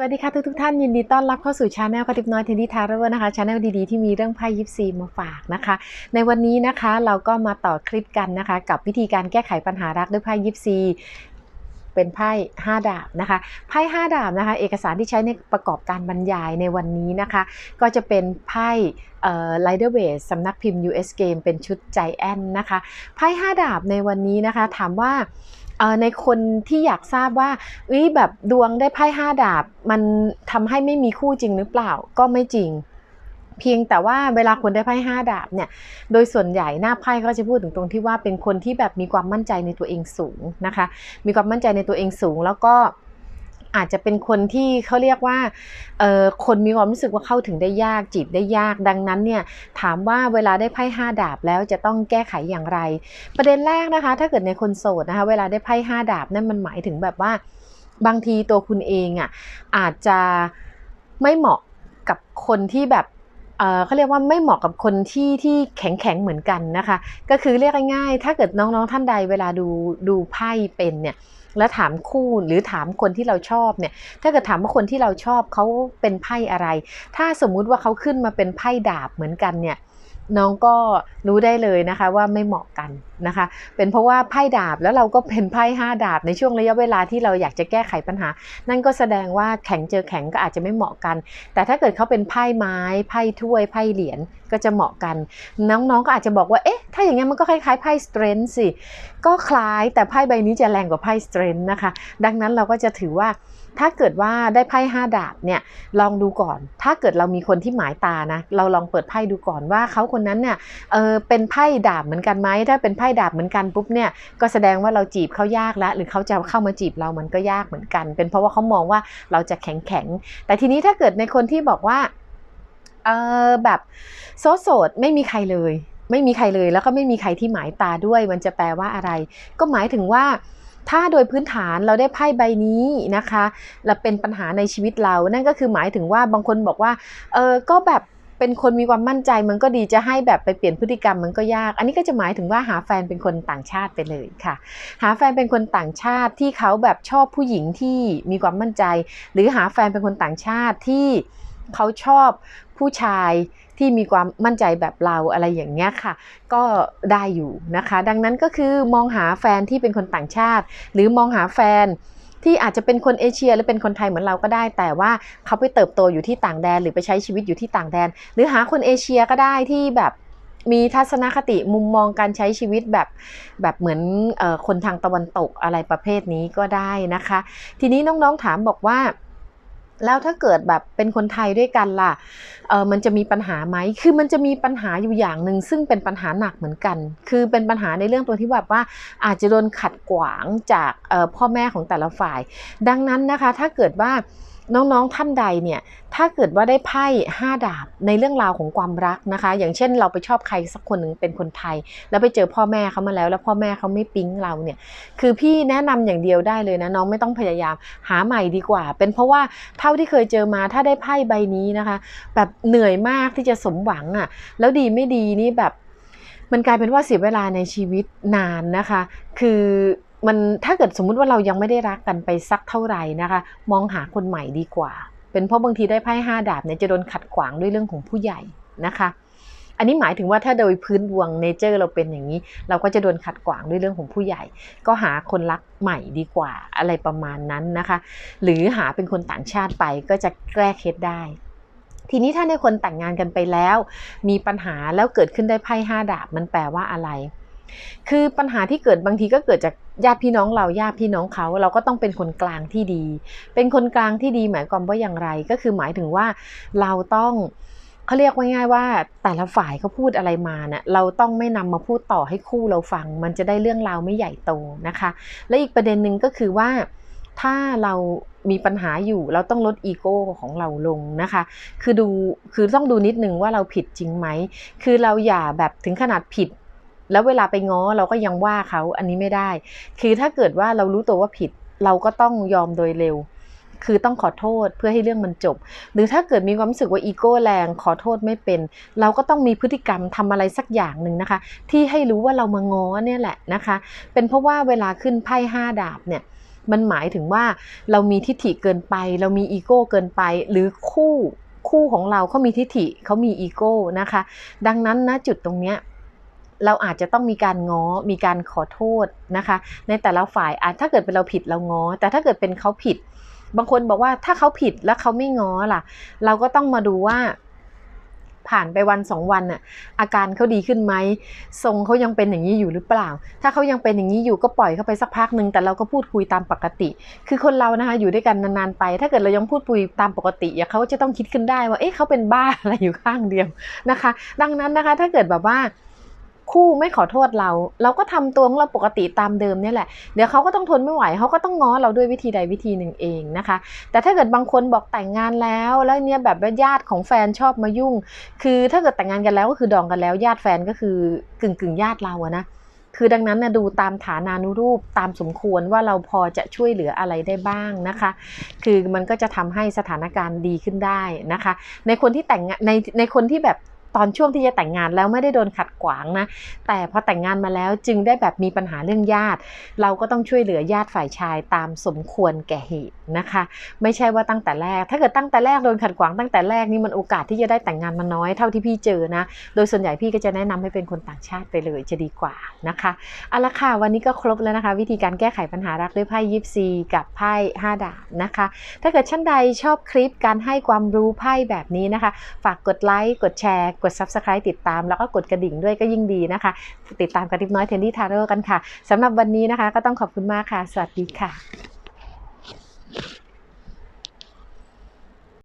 สวัสดีค่ะทุกทุกท่านยินดีต้อนรับเข้าสู่ชาแนลกระติบน้อยเทนดี้ทาร์เรอร์นะคะชาแนลดีๆที่มีเรื่องไพ่ยิปซีมาฝากนะคะ ในวันนี้นะคะเราก็มาต่อคลิปกันนะคะ กับวิธีการแก้ไขปัญหารักด้วยไพ่ยิปซีเป็นไพ่5ดาบนะคะไพ่5ดาบนะคะ เอกสารที่ใช้ในประกอบการบรรยายในวันนี้นะคะ ก็จะเป็นไพ่ไลเดอร์เวสสำนักพิมพ์ US Game เป็นชุดใจแอนนะคะไพ่5ดาบในวันนี้นะคะ ถามว่า ในคนที่อยากทราบว่าเอ้ยแบบดวงได้ไพ่ห้าดาบ มันทำให้ไม่มีคู่จริงหรือเปล่าก็ไม่จริง เพียงแต่ว่าเวลาคนได้ไพ่ห้าดาบเนี่ยโดยส่วนใหญ่หน้าไพ่ก็จะพูดถึงตรงที่ว่าเป็นคนที่แบบมีความมั่นใจในตัวเองสูงนะคะ มีความมั่นใจในตัวเองสูงแล้วก็ อาจจะเป็นคนที่เขาเรียกว่าคนมีความรู้สึกว่าเข้าถึงได้ยากจีบได้ยากดังนั้นเนี่ยถามว่าเวลาได้ไพ่ห้าดาบแล้วจะต้องแก้ไขอย่างไร ประเด็นแรกนะคะ ถ้าเกิดในคนโสดนะคะ เวลาได้ไพ่ห้าดาบนั่นมันหมายถึงแบบว่า บางทีตัวคุณเองอะอาจจะไม่เหมาะกับคนที่แบบเขาเรียกว่าไม่เหมาะกับคนที่ที่แข็งแข็งเหมือนกันนะคะ ก็คือเรียกง่ายๆ ถ้าเกิดน้องๆท่านใดเวลาดูดูไพ่เป็นเนี่ย แล้วถามคู่หรือถามคนที่เราชอบเนี่ย ถ้าเกิดถามว่าคนที่เราชอบเขาเป็นไพ่อะไร ถ้าสมมุติว่าเขาขึ้นมาเป็นไพ่ดาบเหมือนกันเนี่ย น้องก็รู้ได้เลยนะคะว่าไม่เหมาะกัน นะคะ เป็นเพราะว่าไพ่ดาบแล้วเราก็เป็นไพ่ห้าดาบในช่วงระยะเวลาที่เราอยากจะแก้ไขปัญหา นั่นก็แสดงว่าแข็งเจอแข็งก็อาจจะไม่เหมาะกัน แต่ถ้าเกิดเขาเป็นไพ่ไม้ไพ่ถ้วยไพ่เหรียญก็จะเหมาะกัน น้องๆก็อาจจะบอกว่าเอ๊ะถ้าอย่างงี้นมันก็คล้ายๆไพ่สเตรนท์สิก็คล้ายแต่ไพ่ใบนี้จะแรงกว่าไพ่สเตรนท์นะคะ ดังนั้นเราก็จะถือว่าถ้าเกิดว่าได้ไพ่ห้าดาบเนี่ยลองดูก่อน ถ้าเกิดเรามีคนที่หมายตานะ เราลองเปิดไพ่ดูก่อนว่าเขาคนนั้นเนี่ยเออเป็นไพ่ดาบเหมือนกันไหมถ้าเป็นไพ่ดาบเหมือนกันปุ๊บเนี่ยก็แสดงว่าเราจีบเขายากแล้ว หรือเขาจะเข้ามาจีบเรามันก็ยากเหมือนกัน เป็นเพราะว่าเขามองว่าเราจะแข็งแข็งแต่ทีนี้ถ้าเกิดในคนที่บอกว่าเออแบบโสดโสดไม่มีใครเลย ไม่มีใครเลยแล้วก็ไม่มีใครที่หมายตาด้วย มันจะแปลว่าอะไร ก็หมายถึงว่าถ้าโดยพื้นฐานเราได้ไพ่ใบนี้นะคะและเป็นปัญหาในชีวิตเรา นั่นก็คือหมายถึงว่าบางคนบอกว่า เออก็แบบ เป็นคนมีความมั่นใจมันก็ดีจะให้แบบไปเปลี่ยนพฤติกรรมมันก็ยาก อันนี้ก็จะหมายถึงว่าหาแฟนเป็นคนต่างชาติไปเลยค่ะ หาแฟนเป็นคนต่างชาติที่เขาแบบชอบผู้หญิงที่มีความมั่นใจ หรือหาแฟนเป็นคนต่างชาติที่เขาชอบผู้ชายที่มีความมั่นใจแบบเราอะไรอย่างเงี้ยค่ะ ก็ได้อยู่นะคะ ดังนั้นก็คือมองหาแฟนที่เป็นคนต่างชาติ หรือมองหาแฟน ที่อาจจะเป็นคนเอเชียหรือเป็นคนไทยเหมือนเราก็ได้ แต่ว่าเขาไปเติบโตอยู่ที่ต่างแดน หรือไปใช้ชีวิตอยู่ที่ต่างแดน หรือหาคนเอเชียก็ได้ที่แบบมีทัศนคติมุมมองการใช้ชีวิตแบบแบบเหมือนอคนทางตะวันตกอะไรประเภทนี้ก็ได้นะคะ ทีนี้น้องๆถามบอกว่า แล้วถ้าเกิดแบบเป็นคนไทยด้วยกันล่ะเออมันจะมีปัญหาไหมคือมันจะมีปัญหาอยู่อย่างหนึ่งซึ่งเป็นปัญหาหนักเหมือนกัน คือเป็นปัญหาในเรื่องตัวที่แบบว่าอาจจะโดนขัดขวางจากพ่อแม่ของแต่ละฝ่าย ดังนั้นนะคะ ถ้าเกิดว่า น้องๆท่านใดเนี่ยถ้าเกิดว่าได้ไพ่ห้าดาบในเรื่องราวของความรักนะคะ อย่างเช่นเราไปชอบใครสักคนหนึ่งเป็นคนไทย แล้วไปเจอพ่อแม่เขามาแล้ว แล้วพ่อแม่เขาไม่ปิ๊งเราเนี่ยคือพี่แนะนำอย่างเดียวได้เลยนะน้องไม่ต้องพยายามหาใหม่ดีกว่า เป็นเพราะว่าเท่าที่เคยเจอมาถ้าได้ไพ่ใบนี้นะคะ แบบเหนื่อยมากที่จะสมหวังอะ่ะแล้วดีไม่ดีนี่แบบ มันกลายเป็นว่าเสียเวลาในชีวิตนานนะคะ คือ มันถ้าเกิดสมมุติว่าเรายังไม่ได้รักกันไปสักเท่าไหร่นะคะ มองหาคนใหม่ดีกว่า เป็นเพราะบางทีได้ไพ่ห้าดาบเนี่ยจะโดนขัดขวางด้วยเรื่องของผู้ใหญ่นะคะอันนี้หมายถึงว่าถ้าโดยพื้นดวงเนเจอร์เราเป็นอย่างนี้ เราก็จะโดนขัดขวางด้วยเรื่องของผู้ใหญ่ ก็หาคนรักใหม่ดีกว่าอะไรประมาณนั้นนะคะ หรือหาเป็นคนต่างชาติไปก็จะแก้เคล็ดได้ ทีนี้ถ้าในคนแต่งงานกันไปแล้ว มีปัญหาแล้วเกิดขึ้นได้ไพ่ห้าดาบมันแปลว่าอะไร คือปัญหาที่เกิดบางทีก็เกิดจาก ญาติพี่น้องเราญาติพี่น้องเขาเราก็ต้องเป็นคนกลางที่ดี เป็นคนกลางที่ดีหมายความว่าอย่างไรก็คือหมายถึงว่าเราต้องเขาเรียกว่าง่ายว่าแต่ละฝ่ายเขาพูดอะไรมาเนะ่ะเราต้องไม่นำมาพูดต่อให้คู่เราฟัง มันจะได้เรื่องราวไม่ใหญ่โตนะคะ และอีกประเด็นหนึ่งก็คือว่า ถ้าเรามีปัญหาอยู่เราต้องลดอีโก้ของเราลงนะคะ คือดูคือต้องดูนิดนึงว่าเราผิดจริงไหม คือเราอย่าแบบถึงขนาดผิด แล้วเวลาไปง้อเราก็ยังว่าเขาอันนี้ไม่ได้ คือถ้าเกิดว่าเรารู้ตัวว่าผิด เราก็ต้องยอมโดยเร็ว คือต้องขอโทษเพื่อให้เรื่องมันจบ หรือถ้าเกิดมีความรู้สึกว่าอีโก้แรงขอโทษไม่เป็น เราก็ต้องมีพฤติกรรมทำอะไรสักอย่างหนึ่งนะคะ ที่ให้รู้ว่าเรามาง้อเนี่ยแหละนะคะ เป็นเพราะว่าเวลาขึ้นไพ่ห้าดาบเนี่ยมันหมายถึงว่าเรามีทิฐิเกินไป เรามีอีโก้เกินไป หรือคู่คู่ของเราเขามีทิฐิเขามีอีโก้นะคะ ดังนั้นนะจุดตรงเนี้ย เราอาจจะต้องมีการง้อ มีการขอโทษนะคะ ในแต่ละฝ่ายอาจถ้าเกิดเป็นเราผิดเราง้อ แต่ถ้าเกิดเป็นเขาผิด บางคนบอกว่าถ้าเขาผิดแล้วเขาไม่ง้อล่ะ เราก็ต้องมาดูว่าผ่านไปวันสองวันน่ะอาการเขาดีขึ้นไหมทรงเขายังเป็นอย่างนี้อยู่หรือเปล่า ถ้าเขายังเป็นอย่างนี้อยู่ก็ปล่อยเขาไปสักพักหนึ่งแต่เราก็พูดคุยตามปกติ คือคนเรานะคะอยู่ด้วยกันนานๆไป ถ้าเกิดเรายังพูดคุยตามปกติเขาจะต้องคิดขึ้นได้ว่าเอ๊ะเขาเป็นบ้าอะไรอยู่ข้างเดียวนะคะ ดังนั้นนะคะถ้าเกิดแบบว่า คู่ไม่ขอโทษเรา เราก็ทำตัวของเราปกติตามเดิมเนี่ยแหละ เดี๋ยวเขาก็ต้องทนไม่ไหวเขาก็ต้องง้อเราด้วยวิธีใดวิธีหนึ่งเองนะคะ แต่ถ้าเกิดบางคนบอกแต่งงานแล้วแล้วเนี่ยแบบญาติของแฟนชอบมายุ่ง คือถ้าเกิดแต่งงานกันแล้วก็คือดองกันแล้ว ญาติแฟนก็คือกึ่งกึ่งญาติเราอะนะคือดังนั้นนะดูตามฐานานุรูปตามสมควรว่าเราพอจะช่วยเหลืออะไรได้บ้างนะคะ คือมันก็จะทำให้สถานการณ์ดีขึ้นได้นะคะ ในคนที่แต่งในในคนที่แบบ ตอนช่วงที่จะแต่งงานแล้วไม่ได้โดนขัดขวางนะ แต่พอแต่งงานมาแล้วจึงได้แบบมีปัญหาเรื่องญาติ เราก็ต้องช่วยเหลือญาติฝ่ายชายตามสมควรแก่เหตุนะคะ ไม่ใช่ว่าตั้งแต่แรก ถ้าเกิดตั้งแต่แรกโดนขัดขวางตั้งแต่แรกนี่มันโอกาสที่จะได้แต่งงานมาน้อยเท่าที่พี่เจอนะ โดยส่วนใหญ่พี่ก็จะแนะนำให้เป็นคนต่างชาติไปเลยจะดีกว่านะคะเอาละค่ะวันนี้ก็ครบแล้วนะคะ วิธีการแก้ไขปัญหารักด้วยไพ่ยิปซีกับไพ่ห้าดาบนะคะ ถ้าเกิดท่านใดชอบคลิปการให้ความรู้ไพ่แบบนี้นะคะ ฝากกดไลค์กดแชร์กด Subscribe ติดตาม แล้วก็กดกระดิ่งด้วยก็ยิ่งดีนะคะ ติดตามกระติบน้อยเทนดี้ทาร์โรกันค่ะสำหรับวันนี้นะคะ ก็ต้องขอบคุณมากค่ะ สวัสดีค่ะ